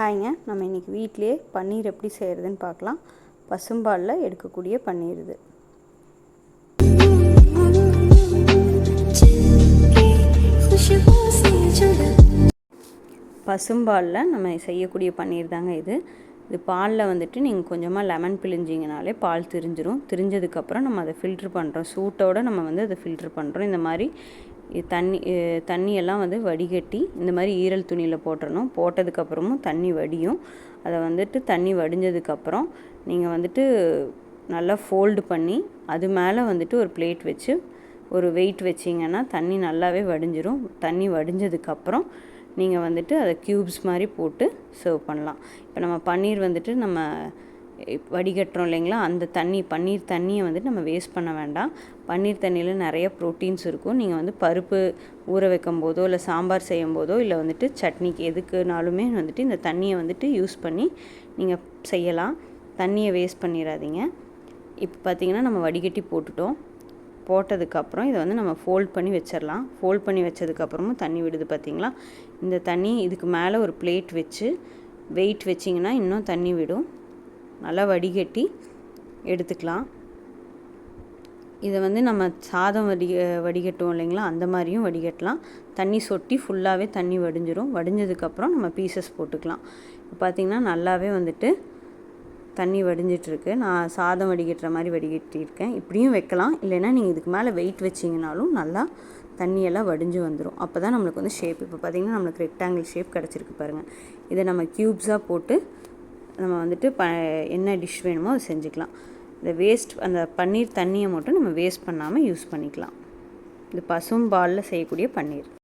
ஹாய்ங்க நம்ம இன்றைக்கி வீட்டிலே பன்னீர் எப்படி செய்கிறதுன்னு பார்க்கலாம். பசும்பாலில் எடுக்கக்கூடிய பன்னீர் இது. பசும்பாலில் நம்ம செய்யக்கூடிய பன்னீர் தாங்க இது. இது பாலில் வந்துட்டு நீங்கள் கொஞ்சமாக லெமன் பிழிஞ்சிங்கனாலே பால் திரிஞ்சிரும். திரிஞ்சதுக்கப்புறம் நம்ம அதை ஃபில்ட்ரு பண்ணுறோம் சூட்டோடு நம்ம வந்து அதை ஃபில்ட்ரு பண்ணுறோம் இந்த மாதிரி தண்ணி தண்ணியெல்லாம் வந்து வடிகட்டி இந்த மாதிரி ஈரல் துணியில் போட்டுறணும். போட்டதுக்கப்புறமும் தண்ணி வடியும். அதை வந்துட்டு தண்ணி வடிஞ்சதுக்கப்புறம் நீங்கள் வந்துட்டு நல்லா ஃபோல்டு பண்ணி அது மேலே வந்துட்டு ஒரு பிளேட் வச்சு ஒரு வெயிட் வச்சிங்கன்னா தண்ணி நல்லாவே வடிஞ்சிரும். தண்ணி வடிஞ்சதுக்கப்புறம் நீங்கள் வந்துட்டு அதை க்யூப்ஸ் மாதிரி போட்டு சர்வ் பண்ணலாம். இப்போ நம்ம பன்னீர் வந்துட்டு நம்ம வடிகட்டுறோம் இல்லைங்களா? அந்த தண்ணி பன்னீர் தண்ணியை வந்துட்டு நம்ம வேஸ்ட் பண்ண வேண்டாம். பன்னீர் தண்ணியில் நிறைய ப்ரோட்டீன்ஸ் இருக்கும். நீங்கள் வந்து பருப்பு ஊற வைக்கும் போதோ இல்லை சாம்பார் செய்யும் போதோ இல்லை வந்துட்டு சட்னிக்கு எதுக்குனாலுமே வந்துட்டு இந்த தண்ணியை வந்துட்டு யூஸ் பண்ணி நீங்கள் செய்யலாம். தண்ணியை வேஸ்ட் பண்ணிடாதீங்க. இப்போ பார்த்தீங்கன்னா நம்ம வடிகட்டி போட்டுட்டோம். போட்டதுக்கப்புறம் இதை வந்து நம்ம ஃபோல்ட் பண்ணி வச்சிடலாம். ஃபோல்ட் பண்ணி வச்சதுக்கப்புறமும் தண்ணி விடுது பார்த்தீங்களா? இந்த தண்ணி இதுக்கு மேலே ஒரு பிளேட் வச்சு வெயிட் வச்சிங்கன்னா இன்னும் தண்ணி விடும். நல்லா வடிகட்டி எடுத்துக்கலாம். இதை வந்து நம்ம சாதம் வடி வடிகட்டுவோம் இல்லைங்களா? அந்த மாதிரியும் வடிகட்டலாம். தண்ணி சொட்டி ஃபுல்லாகவே தண்ணி வடிஞ்சிரும். வடிஞ்சதுக்கப்புறம் நம்ம பீசஸ் போட்டுக்கலாம். இப்போ பார்த்திங்கன்னா நல்லாவே வந்துட்டு தண்ணி வடிஞ்சிட்ருக்கு. நான் சாதம் வடிகட்டுற மாதிரி வடிகட்டியிருக்கேன். இப்படியும் வைக்கலாம். இல்லைன்னா நீங்கள் இதுக்கு மேலே வெயிட் வச்சிங்கனாலும் நல்லா தண்ணியெல்லாம் வடிஞ்சு வந்துடும் அப்போ தான் நம்மளுக்கு வந்து ஷேப் இப்போ பார்த்திங்கன்னா நம்மளுக்கு ரெக்டாங்கிள் ஷேப் கிடச்சிருக்கு பாருங்கள் இதை நம்ம க்யூப்ஸாக போட்டு நம்ம வந்துட்டு ப என்ன டிஷ் வேணுமோ அதை செஞ்சுக்கலாம். இந்த வேஸ்ட் அந்த பன்னீர் தண்ணியை மட்டும் நம்ம வேஸ்ட் பண்ணாமல் யூஸ் பண்ணிக்கலாம். இது பசும் பாலில் செய்யக்கூடிய பன்னீர்.